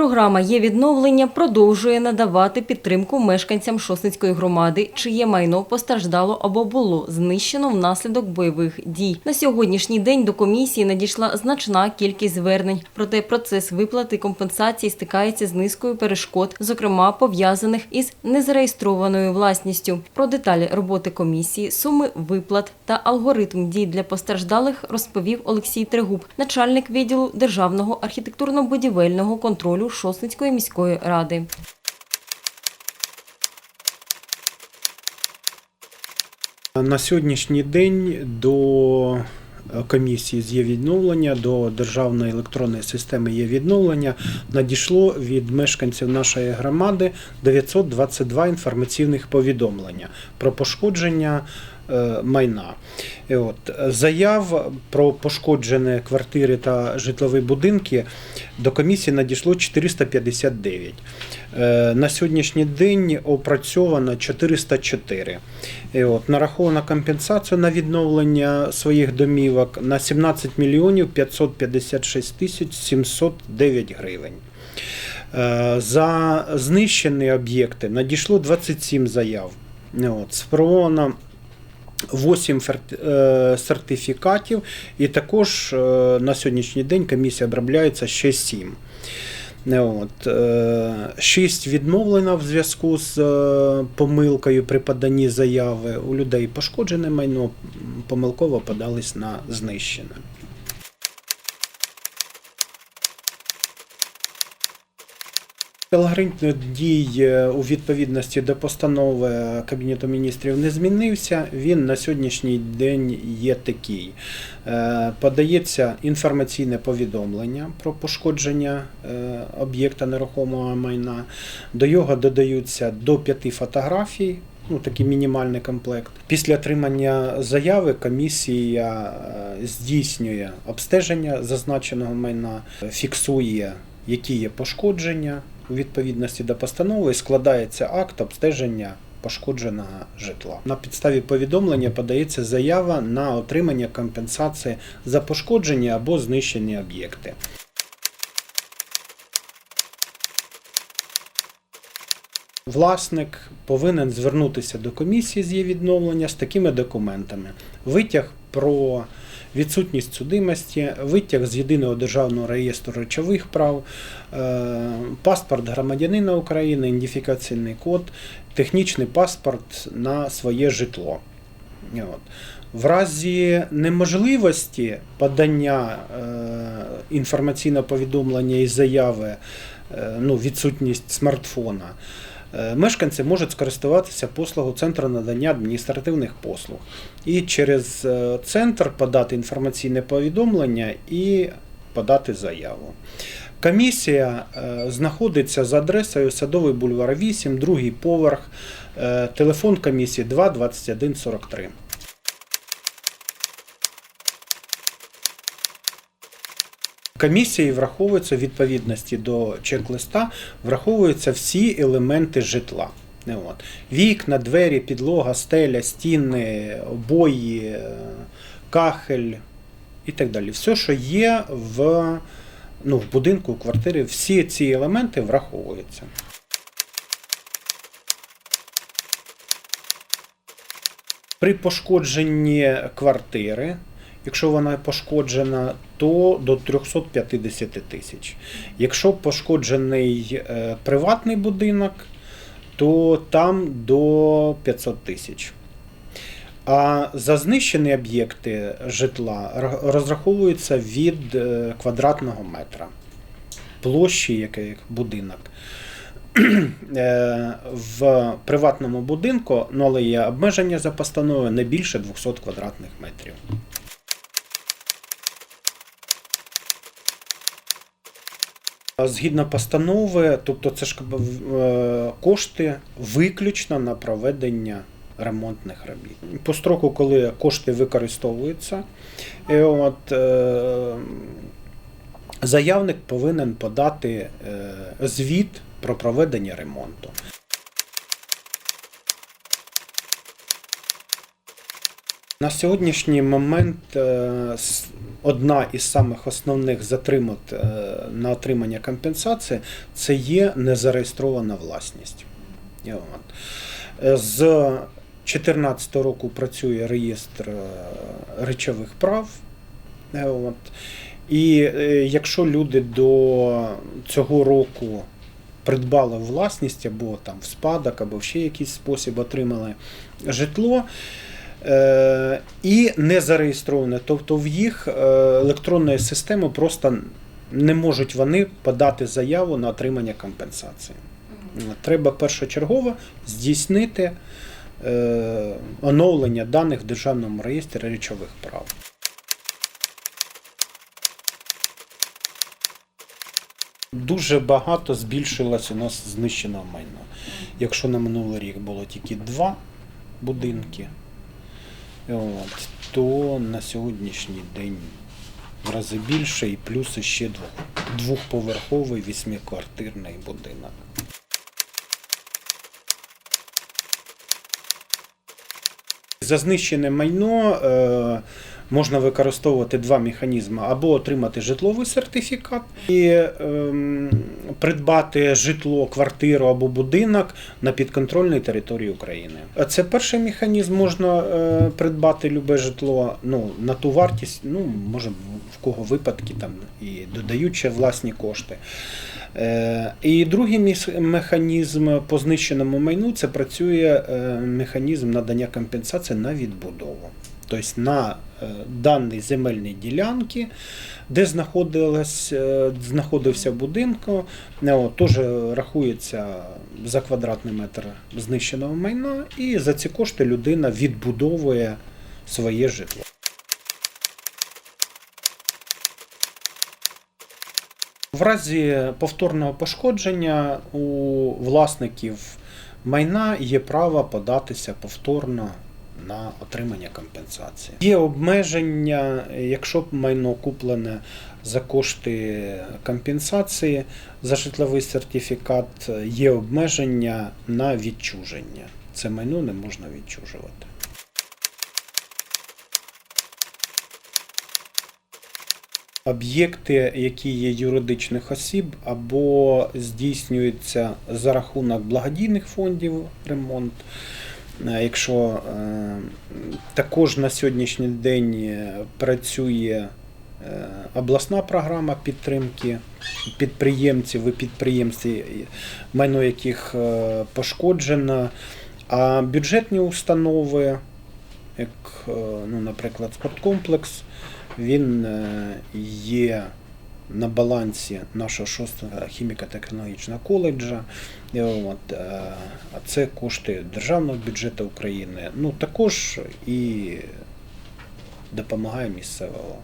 Програма є відновлення продовжує надавати підтримку мешканцям Шосницької громади, чиє майно постраждало або було знищено внаслідок бойових дій. На сьогоднішній день до комісії надійшла значна кількість звернень. Проте процес виплати компенсації стикається з низкою перешкод, зокрема пов'язаних із незареєстрованою власністю. Про деталі роботи комісії, суми виплат та алгоритм дій для постраждалих розповів Олексій Трегуб, начальник відділу державного архітектурно-будівельного контролю Шосницької міської ради. На сьогоднішній день до комісії з є відновлення, до державної електронної системи є відновлення надійшло від мешканців нашої громади 922 інформаційних повідомлення про пошкодження майна. І От, заяв про пошкоджені квартири та житлові будинки до комісії надійшло 459. Е, На сьогоднішній день опрацьовано 404. І от, нарахована компенсація на відновлення своїх домівок на 17 мільйонів 556 тисяч 709 гривень. Е, За знищені об'єкти надійшло 27 заяв. От, спробовано 8 е, сертифікатів, і також е, на сьогоднішній день комісія обробляється ще 7. От, е, шість відмовлено в зв'язку з помилкою при поданні заяви. У людей пошкоджене майно помилково подались на знищене. Алгоритм дій е, у відповідності до постанови Кабінету міністрів не змінився. Він на сьогоднішній день є такий. Е, Подається інформаційне повідомлення про пошкодження е, об'єкта нерухомого майна. До його додаються до п'яти фотографій. Ну, такий мінімальний комплект. Після отримання заяви комісія здійснює обстеження зазначеного майна, фіксує, які є пошкодження у відповідності до постанови, складається акт обстеження пошкодженого житла. На підставі повідомлення подається заява на отримання компенсації за пошкоджені або знищені об'єкти. Власник повинен звернутися до комісії з її відновлення з такими документами: витяг про відсутність судимості, витяг з єдиного державного реєстру речових прав, е, паспорт громадянина України, ідентифікаційний код, технічний паспорт на своє житло. От. В разі неможливості подання е, інформаційного повідомлення і заяви, е, ну, відсутність смартфона, мешканці можуть скористуватися послугою Центру надання адміністративних послуг. І через е, центр подати інформаційне повідомлення і подати заяву. Комісія е, знаходиться за адресою Садовий бульвар 8, другий поверх, е, телефон комісії 2 21 43. Комісії враховуються відповідності до чек-листа, враховуються всі елементи житла. От. Вікна, двері, підлога, стеля, стіни, обої, кахель і так далі. Все, що є в, ну, в будинку, в квартирі, всі ці елементи враховуються. При пошкодженні квартири, якщо вона пошкоджена, то до 350 тисяч. Якщо пошкоджений е, приватний будинок, то там до 500 тисяч. А за знищені об'єкти житла розраховуються від е, квадратного метра площі, який будинок. Е, В приватному будинку, ну але є обмеження за постановою не більше 200 квадратних метрів. Згідно постанови, тобто це ж е, кошти виключно на проведення ремонтних робіт. По строку, коли кошти використовуються, і от, е, заявник повинен подати е, звіт про проведення ремонту. На сьогоднішній момент е, одна із самих основних затримок е, на отримання компенсації це є незареєстрована власність. З 2014 року працює реєстр е, речових прав. Е, От. І якщо люди до цього року придбали власність або там в спадок, або в ще якийсь спосіб отримали житло, і не зареєстроване, тобто в їх е, електронної системи просто не можуть вони подати заяву на отримання компенсації. Треба першочергово здійснити е, оновлення даних в Державному реєстрі речових прав. Дуже багато збільшилось у нас знищеного майна. Якщо на минулий рік було тільки два будинки, от, то на сьогоднішній день в рази більше і плюс ще двох, двохповерховий вісьмиквартирний будинок. За знищене майно е, можна використовувати два механізми: або отримати житловий сертифікат і ем, придбати житло, квартиру або будинок на підконтрольній території України. Це перший механізм. Можна е, придбати любе житло ну, на ту вартість, ну може в кого випадки там і додають ще власні кошти. Е, І другий механізм по знищеному майну це працює е, механізм надання компенсації на відбудову. Тобто на е, даній земельній ділянці, де е, знаходився будинок, е, теж рахується за квадратний метр знищеного майна, і за ці кошти людина відбудовує своє житло. В разі повторного пошкодження у власників майна є право податися повторно на отримання компенсації. Є обмеження, якщо майно куплене за кошти компенсації за житловий сертифікат, є обмеження на відчуження. Це майно не можна відчужувати. Об'єкти, які є юридичних осіб, або здійснюються за рахунок благодійних фондів ремонт. Е, Якщо е, також на сьогоднішній день е, працює обласна програма підтримки підприємців і підприємців, майно яких пошкоджено, а бюджетні установи, як, ну, наприклад, спорткомплекс, він є на балансі нашого шостого хіміко-технологічного коледжа. От, е, а це кошти державного бюджету України. Ну також і допомагає місцевого